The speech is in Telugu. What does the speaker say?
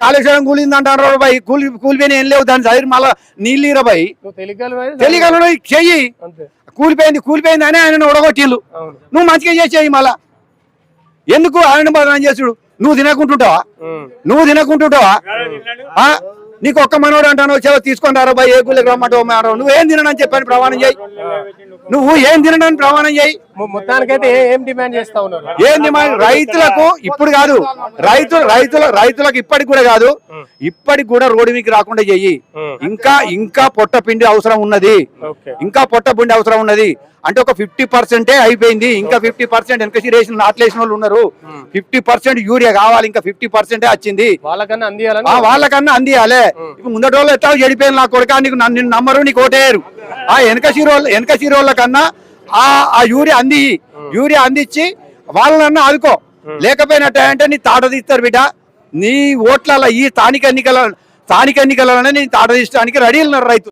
కాళేశ్వరం కూలింది అంటారు బాయ్. కూలి కూలిపోయిన ఏం లేవు. దాని చదివి మళ్ళీ నీళ్ళు ఇరబాయి తెలియగలను చెయ్యి. అంతే. కూలిపోయింది కూలిపోయింది అని ఆయన ఉడగొట్టిల్లు నువ్వు మంచిగా చేసేయి మళ్ళా? ఎందుకు ఆయన బదనాం చేసుడు నువ్వు తినకుంటుంటావా. నువ్వు తినకుంటుంటావా? ఆ? నీకు ఒక్క మనోడు అంటాను చెవ తీసుకొని రారా బాయ్ ఏ గుళ్ళకి రమ్మంటావు మేడం నువ్వేం తినని చెప్పని ప్రమాణం చేయి. నువ్వు ఏం తినడానికి ప్రమాణం చేయి. మొత్తానికైతే ఏ- ఏం డిమాండ్ చేస్తా ఉన్నారు? రైతులకు ఇప్పుడు కాదు. రైతులు రైతుల రైతులకు ఇప్పటికి కూడా కాదు. ఇప్పటికి కూడా రోడ్డు మీకు రాకుండా చెయ్యి. ఇంకా ఇంకా పొట్ట పిండి అవసరం ఉన్నది. ఇంకా పొట్ట పిండి అవసరం ఉన్నది. అంటే ఒక ఫిఫ్టీ పర్సెంటే అయిపోయింది. ఇంకా ఫిఫ్టీ పర్సెంట్ వెనకసి రేసిన నాట్లేసిన వాళ్ళు ఉన్నారు. ఫిఫ్టీ పర్సెంట్ యూరియా కావాలి. ఇంకా ఫిఫ్టీ పర్సెంటే వచ్చింది. వాళ్ళకన్నా అందియాలని ఆ వాళ్ళకన్నా అందియాలే. ఇప్పుడు ముందటి వాళ్ళు ఎట్లా చెడిపోయిన నా కొడుక? నీకు నన్ను నిన్ను నమ్మరు నీకు ఓటేయరు. ఆ వెనక సీరోళ్ళ వెనక సీరోళ్ళ కన్నా ఆ ఆ యూరియా అంది యూరియా అందించి వాళ్ళనన్నా ఆదుకో. లేకపోయినట్టే అంటే నీ తాట తీస్తారు బిడ్డ. నీ ఓట్ల ఈ స్థానిక ఎన్నికల స్థానిక ఎన్నికలలోనే నీ తాట తీయడానికి రెడీ ఉన్నారు రైతు